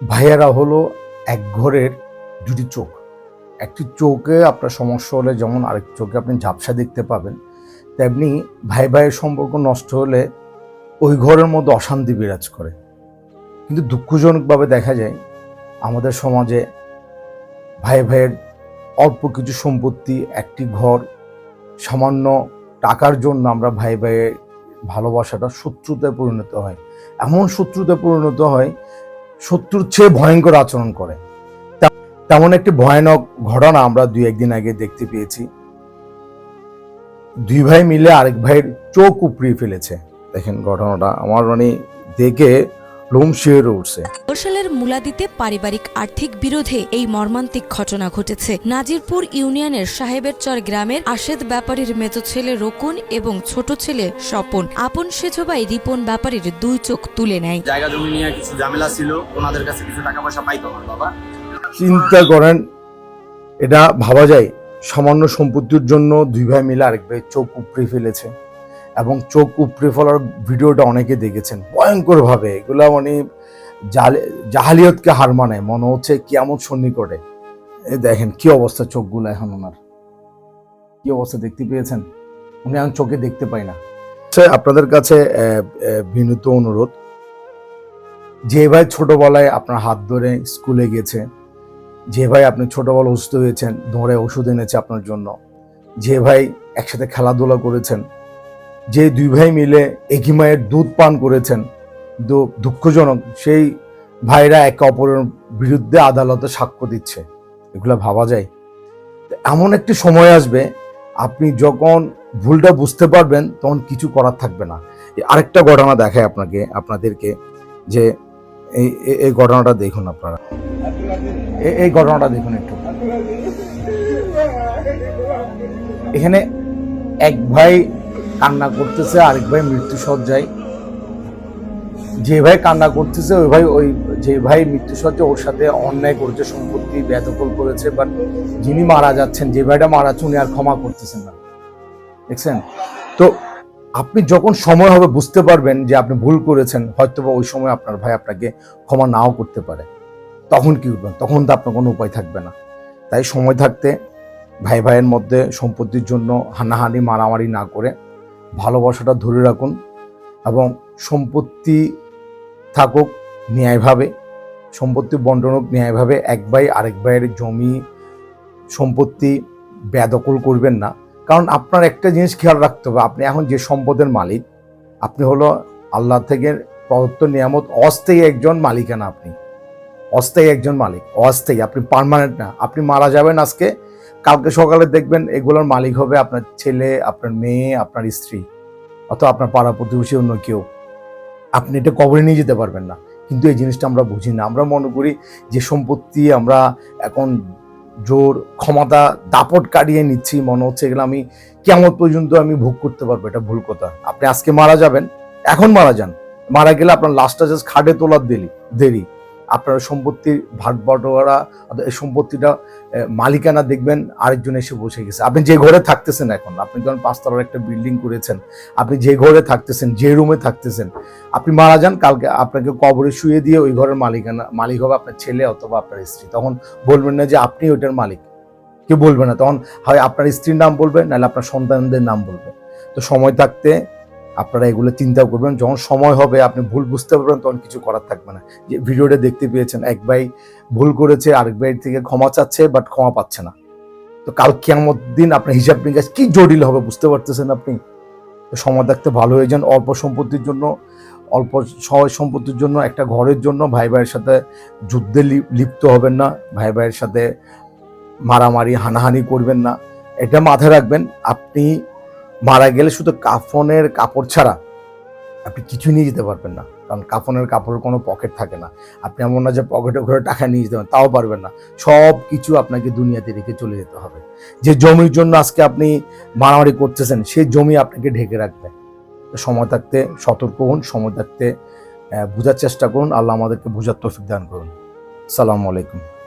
ভাইয়ারা হলো এক ঘরের দুটি চোখ। একটি চোখে আপনার সমস্যা হলে যেমন আরেক চোখে আপনি ঝাপসা দেখতে পাবেন, তেমনি ভাই ভাইয়ের সম্পর্ক নষ্ট হলে ওই ঘরের মধ্যে অশান্তি বিরাজ করে। কিন্তু দুঃখজনকভাবে দেখা যায়, আমাদের সমাজে ভাই ভাইয়ের অল্প কিছু সম্পত্তি, একটি ঘর, সামান্য টাকার জন্য আমরা ভাই ভাইয়ের ভালোবাসাটা শত্রুতায় পরিণত হয়। এমন শত্রুতায় পরিণত হয় শত্রুর চেয়ে ভয়ঙ্কর আচরণ করে। তেমন একটি ভয়ানক ঘটনা আমরা দুই একদিন আগে দেখতে পেয়েছি। দুই ভাই মিলে আরেক ভাইয়ের চোখ উপড়িয়ে ফেলেছে। দেখেন ঘটনাটা। আমার মানে দেখে লোম উঠছে বরিশালের মুলাদিতে পারিবারিক আর্থিক বিরোধে এই মর্মান্তিক ঘটনা ঘটেছে। নাজিরপুর ইউনিয়নের সাহেবের চর গ্রামের আশেদ ব্যাপারীর মেজো ছেলে রকুন এবং ছোট ছেলে স্বপন। আপন সেজো ভাই রিপন ব্যাপারীর দুই চোখ তুলে নেয়। জায়গা জমি নিয়ে কিছু ঝামেলা ছিল ওনাদের কাছে কিছু টাকা পয়সা পাইতো আমার বাবা। চিন্তা করেন এটা ভাবা যায় সামান্য সম্পত্তির জন্য দুই ভাই মিলে আরেক ভাই চোখ উপড়ে ফেলেছে। এবং চোখ উপড়ে ফেলার ভিডিওটা অনেকে দেখেছেন। ভয়ঙ্কর ভাবে এগুলা মানে জাহালিয়তকে হার মানে মনে হচ্ছে কিয়ামত সন্নিকটে। দেখেন কি অবস্থা চোখগুলো এখন ওনার। কি অবস্থা দেখতে পেয়েছেন? উনি এখন চোখে দেখতে পাই না। আচ্ছা, আপনাদের কাছে বিনীত অনুরোধ। যে ভাই ছোটবেলায় আপনার হাত ধরে স্কুলে গেছে যে ভাই আপনি ছোটবেলা অসুস্থ হয়েছেন ধরে ওষুধ এনেছে আপনার জন্য যে ভাই একসাথে খেলাধুলা করেছেন যে দুই ভাই মিলে একই মায়ের দুধ পান করেছেন দুঃখজনক, সেই ভাইরা একে অপরের বিরুদ্ধে আদালতে সাক্ষ্য দিচ্ছে, এগুলো ভাবা যায়। এমন একটি সময় আসবে, আপনি যখন ভুলটা বুঝতে পারবেন, তখন কিছু করার থাকবে না। আরেকটা ঘটনা দেখায় আপনাকে, আপনাদেরকে, যে এই এই- ঘটনাটা দেখুন আপনারা। এই ঘটনাটা দেখুন একটু। এখানে এক ভাই কান্না করতেছে, আরেক ভাই মৃত্যু সজ্জায় যে ভাই কান্না করতেছে, ওই ভাই ওই যে ভাই মৃত্যু সজ্জা ওর সাথে অন্যায় করেছে, সম্পত্তি বেদখল করেছে বাট যিনি মারা যাচ্ছেন, যে ভাইটা মারা উনি আর ক্ষমা করতেছেন না। দেখছেন? তো আপনি যখন সময় হবে, বুঝতে পারবেন যে আপনি ভুল করেছেন হয়তো বা ওই সময় আপনার ভাই আপনাকে ক্ষমা নাও করতে পারে। তখন কি করবেন? তখন তো আপনার কোনো উপায় থাকবে না। তাই সময় থাকতে ভাই ভাইয়ের মধ্যে সম্পত্তির জন্য হানাহানি, মারামারি না করে ভালোবাসাটা ধরে রাখুন এবং সম্পত্তি থাকুক ন্যায়ভাবে, সম্পত্তি বন্টন হোক ন্যায়ভাবে, এক ভাই আরেক ভাইয়ের জমি, সম্পত্তি বেদখল করবেন না। কারণ আপনার একটা জিনিস খেয়াল রাখতে হবে, আপনি এখন যে সম্পদের মালিক, আপনি হলো আল্লাহ থেকে প্রদত্ত নিয়ামত, অস্থায়ী একজন মালিকানা আপনি। অস্থায়ী একজন মালিক, অস্থায়ী, আপনি পার্মানেন্ট না, আপনি মারা যাবেন আজকে কালকে সকালে দেখবেন এগুলোর মালিক হবে আপনার ছেলে, আপনার মেয়ে, আপনার স্ত্রী, অথবা আপনার পাড়া প্রতিবেশী অন্য কেউ। আপনি এটা কবরে নিয়ে যেতে পারবেন না। কিন্তু এই জিনিসটা আমরা বুঝি না। আমরা মনে করি যে সম্পত্তি আমরা এখন জোর ক্ষমতা দাপট কাটিয়ে নিচ্ছি, মনে হচ্ছে এগুলো আমি কেমন পর্যন্ত আমি ভোগ করতে পারব, এটা ভুল কথা। আপনি আজকে মারা যাবেন, এখন মারা যান। মারা গেলে আপনার লাস্টটা জাস্ট খাটে তোলার দেরি দেরি। আপনার সম্পত্তির ভাগ বটোয়ারা এই সম্পত্তিটা মালিকানা দেখবেন, আরেকজন এসে বসে গেছে। আপনি যে ঘরে থাকতেছেন এখন, আপনি যখন পাঁচতলার একটা বিল্ডিং করেছেন, আপনি যে ঘরে থাকতেছেন, যে রুমে থাকতেছেন, আপনি মারা যান, কালকে আপনাকে কবরে শুয়ে দিয়ে ওই ঘরের মালিকানা, মালিক হবে আপনার ছেলে অথবা আপনার স্ত্রী। তখন বলবেন না যে আপনি ওইটার মালিক। কেউ বলবে না। তখন হয় আপনার স্ত্রীর নাম বলবে, নাহলে আপনার সন্তানদের নাম বলবে। তো সময় থাকতে আপনারা এগুলো চিন্তা করবেন, যখন সময় হবে, আপনি ভুল বুঝতে পারবেন, তখন কিছু করার থাকবে না। যে ভিডিওটা দেখতে পেয়েছেন, এক ভাই ভুল করেছে, আরেক ভাই থেকে ক্ষমা চাচ্ছে বাট ক্ষমা পাচ্ছে না। তো কাল কেমন দিন আপনার হিসাব নিকাশ কি জটিল হবে বুঝতে পারতেছেন আপনি? সময় থাকতে ভালো হয়ে যান। অল্প সম্পত্তির জন্য, অল্প সহজ সম্পত্তির জন্য, একটা ঘরের জন্য ভাই ভাইয়ের সাথে যুদ্ধে লিপ্ত হবেন না। ভাই ভাইয়ের সাথে মারামারি, হানাহানি করবেন না। এটা মাথায় রাখবেন, আপনি মারা গেলে শুধু কাফনের কাপড় ছাড়া আপনি কিছুই নিয়ে যেতে পারবেন না। কারণ কাফনের কাপড়ের কোনো পকেট থাকে না। আপনি এমন না যে পকেটে করে টাকা নিয়ে যেতে পারেন তাও পারবেন না। সব কিছু আপনাকে দুনিয়াতে রেখে চলে যেতে হবে। যে জমির জন্য আজকে আপনি মারামারি করতেছেন সেই জমি আপনাকে ঢেকে রাখবে। সময় থাকতে সতর্ক হন, সময় থাকতে বোঝার চেষ্টা করুন। আল্লাহ আমাদেরকে বোঝার তৌফিক দান করুন। সালামু আলাইকুম।